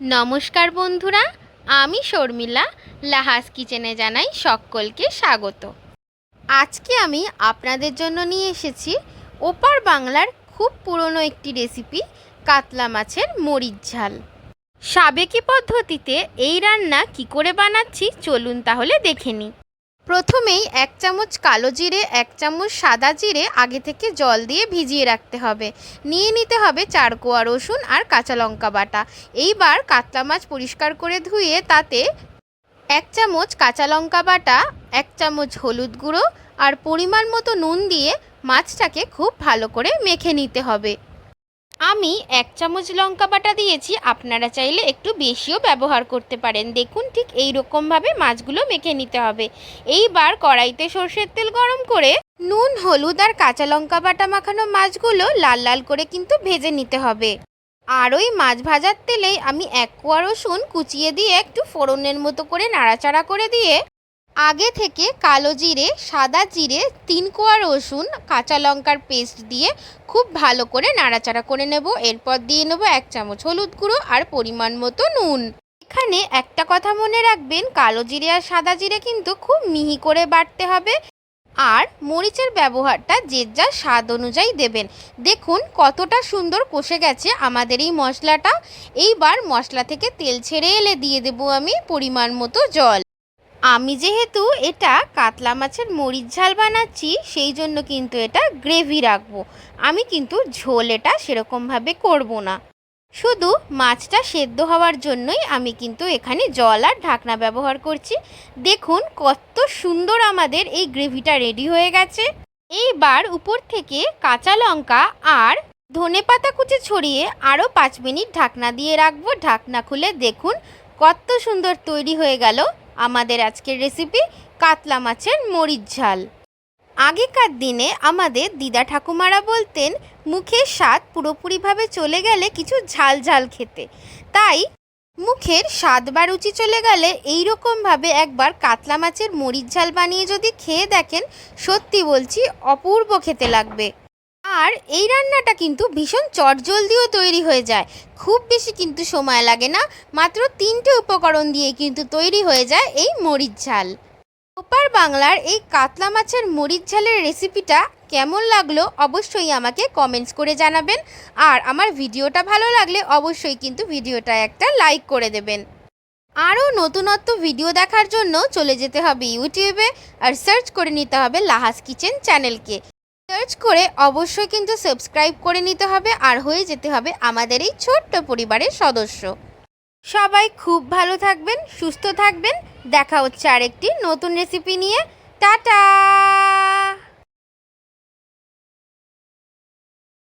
নমস্কার বন্ধুরা, আমি শর্মিলা, লাহাস কিচেনে জানাই সকলকে স্বাগত। আজকে আমি আপনাদের জন্য নিয়ে এসেছি ওপার বাংলার খুব পুরনো একটি রেসিপি, কাতলা মাছের মরিচ ঝাল। সাবেকি পদ্ধতিতে এই রান্না কি করে বানাচ্ছি চলুন তাহলে দেখে নিই। প্রথমেই এক চামচ কালো জিরে, এক চামচ সাদা জিরে আগে থেকে জল দিয়ে ভিজিয়ে রাখতে হবে। নিয়ে নিতে হবে চার কোয়া রসুন আর কাঁচা লঙ্কা বাটা। এইবার কাতলা মাছ পরিষ্কার করে ধুয়ে তাতে এক চামচ কাঁচা লঙ্কা বাটা, এক চামচ হলুদ গুঁড়ো আর পরিমাণ মতো নুন দিয়ে মাছটাকে খুব ভালো করে মেখে নিতে হবে। আমি এক চামচ লঙ্কা বাটা দিয়েছি, আপনারা চাইলে একটু বেশিও ব্যবহার করতে পারেন। দেখুন ঠিক এই রকমভাবে মাছগুলো মেখে নিতে হবে। এইবার কড়াইতে সর্ষের তেল গরম করে নুন, হলুদ আর কাঁচা লঙ্কা বাটা মাখানো মাছগুলো লাল লাল করে কিন্তু ভেজে নিতে হবে। আর ওই মাছ ভাজার তেলেই আমি এক কোয়া রসুন কুচিয়ে দিয়ে একটু ফোড়নের মতো করে নাড়াচাড়া করে দিয়ে আগে থেকে কালো জিরে, সাদা জিরে, তিন কোয়া রসুন, কাঁচা লঙ্কার পেস্ট দিয়ে খুব ভালো করে নাড়াচাড়া করে নেব। এরপর দিয়ে নেব এক চামচ হলুদ গুঁড়ো আর পরিমাণ মতো নুন। এখানে একটা কথা মনে রাখবেন, কালো জিরে আর সাদা জিরে কিন্তু খুব মিহি করে বাটতে হবে। আর মরিচের ব্যবহারটা যে যা স্বাদ অনুযায়ী দেবেন। দেখুন কতটা সুন্দর কষে গেছে আমাদের এই মশলাটা। এইবার মশলা থেকে তেল ছেড়ে এলে দিয়ে দেবো আমি পরিমাণ মতো জল। আমি যেহেতু এটা কাতলা মাছের মরিচ ঝাল বানাচ্ছি, সেই জন্য কিন্তু এটা গ্রেভি রাখব। আমি কিন্তু ঝোল এটা সেরকমভাবে করব না। শুধু মাছটা সেদ্ধ হওয়ার জন্যই আমি কিন্তু এখানে জল আর ঢাকনা ব্যবহার করছি। দেখুন কত সুন্দর আমাদের এই গ্রেভিটা রেডি হয়ে গেছে। এইবার উপর থেকে কাঁচা লঙ্কা আর ধনে পাতা কুচি ছড়িয়ে আরও পাঁচ মিনিট ঢাকনা দিয়ে রাখব। ঢাকনা খুলে দেখুন কত সুন্দর তৈরি হয়ে গেল। আমাদের আজকের রেসিপি কাতলা মাছের মরিচ ঝাল। আগেকার দিনে আমাদের দিদা ঠাকুমারা বলতেন, মুখের স্বাদ পুরোপুরিভাবে চলে গেলে কিছু ঝাল ঝাল খেতে। তাই মুখের স্বাদ বা রুচি চলে গেলে এই রকমভাবে একবার কাতলা মাছের মরিচ ঝাল বানিয়ে যদি খেয়ে দেখেন, সত্যি বলছি অপূর্ব খেতে লাগবে। আর এই রান্নাটা কিন্তু ভীষণ চটজলদিও তৈরি হয়ে যায়। খুব বেশি কিন্তু সময় লাগে না, মাত্র তিনটে উপকরণ দিয়ে কিন্তু তৈরি হয়ে যায় এই মরিচ ঝাল। ওপার বাংলার এই কাতলা মাছের মরিচ ঝালের রেসিপিটা কেমন লাগল অবশ্যই আমাকে কমেন্টস করে জানাবেন। আর আমার ভিডিওটা ভালো লাগলে অবশ্যই কিন্তু ভিডিওটা একটা লাইক করে দেবেন। আরও নতুনত্ব ভিডিও দেখার জন্য চলে যেতে হবে ইউটিউবে আর সার্চ করে নিতে হবে লাহাস কিচেন চ্যানেলকে। সার্চ করে অবশ্যই কিন্তু সাবস্ক্রাইব করে নিতে হবে আর হয়ে যেতে হবে আমাদের এই ছোট্ট পরিবারের সদস্য। সবাই খুব ভালো থাকবেন, সুস্থ থাকবেন। দেখা হচ্ছে আরেকটি নতুন রেসিপি নিয়ে। টাটা!